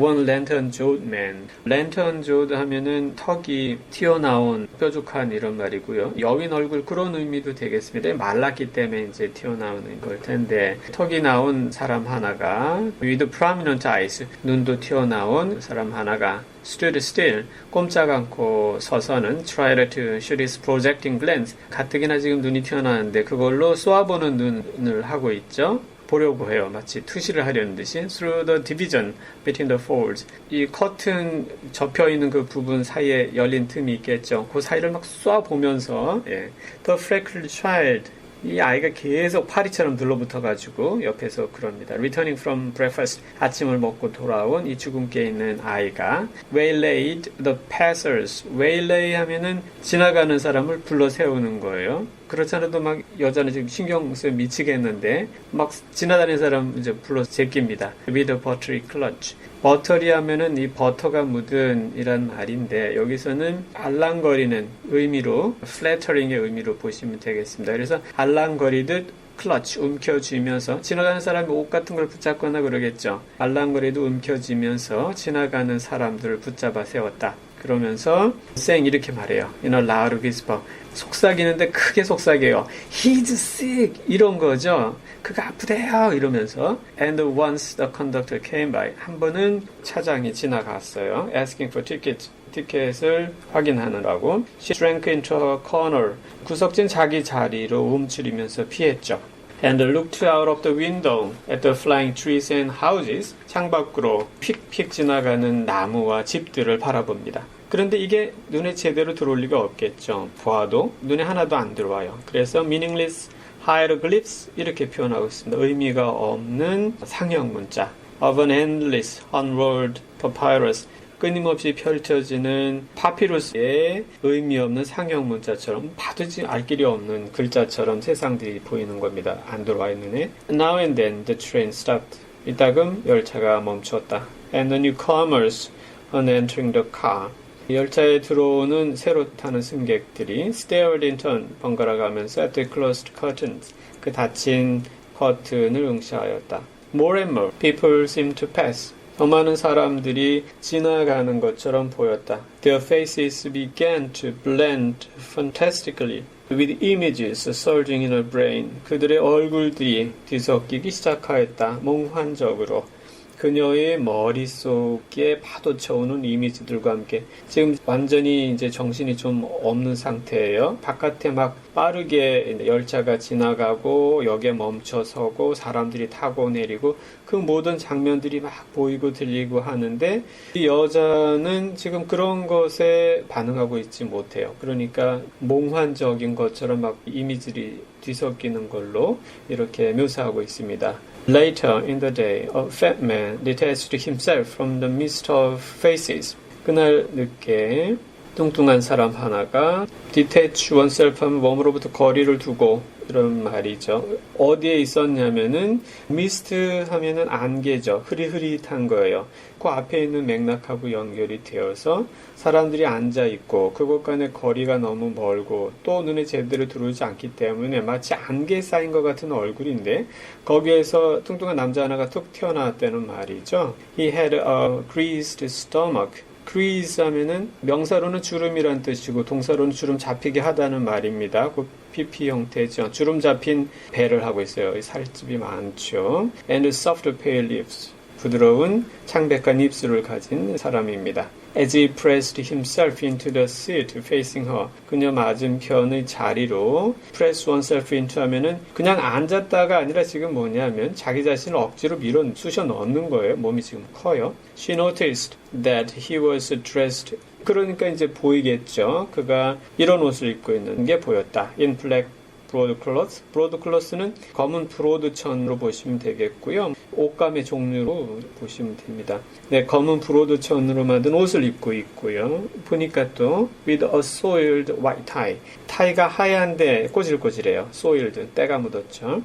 One lantern jawed man. lantern jawed 하면은 턱이 튀어나온 뾰족한 이런 말이고요. 여인 얼굴 그런 의미도 되겠습니다. 말랐기 때문에 이제 튀어나오는 걸 텐데 턱이 나온 사람 하나가 with prominent eyes 눈도 튀어나온 사람 하나가 stood still 꼼짝 않고 서서는 tried to shoot his projecting glance 가뜩이나 지금 눈이 튀어나왔는데 그걸로 쏘아보는 눈을 하고 있죠. 보려고 해요. 마치 투시를 하려는 듯이 through the division between the folds 이 커튼 접혀 있는 그 부분 사이에 열린 틈이 있겠죠. 그 사이를 막 쏴 보면서 예. the freckled child 이 아이가 계속 파리처럼 들러붙어 가지고 옆에서 그럽니다. Returning from breakfast 아침을 먹고 돌아온 이 주근깨 있는 아이가 waylaid the passers waylay 하면은 지나가는 사람을 불러 세우는 거예요. 그렇잖아도 막 여자는 지금 신경 쓰여 미치겠는데 막 지나다니는 사람 이제 불러 제낍니다. with a buttery clutch 버터리 하면은 이 버터가 묻은 이란 말인데 여기서는 알랑거리는 의미로 flattering의 의미로 보시면 되겠습니다. 그래서 알랑거리듯 클러치 움켜쥐면서 지나가는 사람이 옷 같은 걸 붙잡거나 그러겠죠. 알랑거리도 움켜쥐면서 지나가는 사람들을 붙잡아 세웠다. 그러면서 생 이렇게 말해요. A loud whisper. 속삭이는데 크게 속삭여요. He's sick 이런 거죠. 그가 아프대요 이러면서 And once the conductor came by 한 번은 차장이 지나갔어요. Asking for tickets. 티켓을 확인하느라고 She shrank into her corner. 구석진 자기 자리로 움츠리면서 피했죠. And looked out of the window at the flying trees and houses. 창밖으로 픽픽 지나가는 나무와 집들을 바라봅니다. 그런데 이게 눈에 제대로 들어올 리가 없겠죠. 보아도 눈에 하나도 안 들어와요. 그래서 meaningless hieroglyphs 이렇게 표현하고 있습니다. 의미가 없는 상형 문자. of an endless unrolled papyrus. 끊임없이 펼쳐지는 파피루스의 의미 없는 상형 문자처럼 봐도지 알 길이 없는 글자처럼 세상들이 보이는 겁니다. 안 들어와 있는 애. Now and then the train stopped. 이따금 열차가 멈췄다. And the newcomers on entering the car. 열차에 들어오는 새로 타는 승객들이 stared in turn 번갈아 가면서 at the closed curtains 그 닫힌 커튼을 응시하였다. More and more people seemed to pass. 더 많은 사람들이 지나가는 것처럼 보였다. Their faces began to blend fantastically with images surging in her brain. 그들의 얼굴들이 뒤섞이기 시작하였다. 몽환적으로. 그녀의 머릿속에 파도 쳐오는 이미지들과 함께 지금 완전히 이제 정신이 좀 없는 상태예요. 바깥에 막 빠르게 열차가 지나가고 역에 멈춰서고 사람들이 타고 내리고 그 모든 장면들이 막 보이고 들리고 하는데 이 여자는 지금 그런 것에 반응하고 있지 못해요. 그러니까 몽환적인 것처럼 막 이미지들이 뒤섞이는 걸로 이렇게 묘사하고 있습니다. Later in the day, a fat man detached himself from the midst of faces. 그날 늦게 뚱뚱한 사람 하나가 detach oneself 하면 몸으로부터 거리를 두고 이런 말이죠. 어디에 있었냐면은 미스트 하면은 안개죠. 흐릿흐릿한 거예요. 그 앞에 있는 맥락하고 연결이 되어서 사람들이 앉아 있고 그곳 간의 거리가 너무 멀고 또 눈에 제대로 들어오지 않기 때문에 마치 안개 쌓인 것 같은 얼굴인데 거기에서 뚱뚱한 남자 하나가 툭 튀어나왔다는 말이죠. He had a greased stomach. Grease 하면은 명사로는 주름이란 뜻이고 동사로는 주름 잡히게 하다는 말입니다. 그 PP 형태죠. 주름 잡힌 배를 하고 있어요. 살집이 많죠. And soft pale lips. 부드러운 창백한 입술을 가진 사람입니다. As he pressed himself into the seat facing her. 그녀 맞은편의 자리로 press oneself into 하면은 그냥 앉았다가 아니라 지금 뭐냐면 자기 자신을 억지로 밀어 쑤셔 넣는 거예요. 몸이 지금 커요. She noticed that he was dressed 그러니까 이제 보이겠죠. 그가 이런 옷을 입고 있는 게 보였다. In black 브로드 클로스. 브로드 클로스는 검은 브로드 천으로 보시면 되겠고요. 옷감의 종류로 보시면 됩니다. 네, 검은 브로드 천으로 만든 옷을 입고 있고요. 보니까 또 with a soiled white tie. 타이가 하얀데 꼬질꼬질해요. soiled, 때가 묻었죠.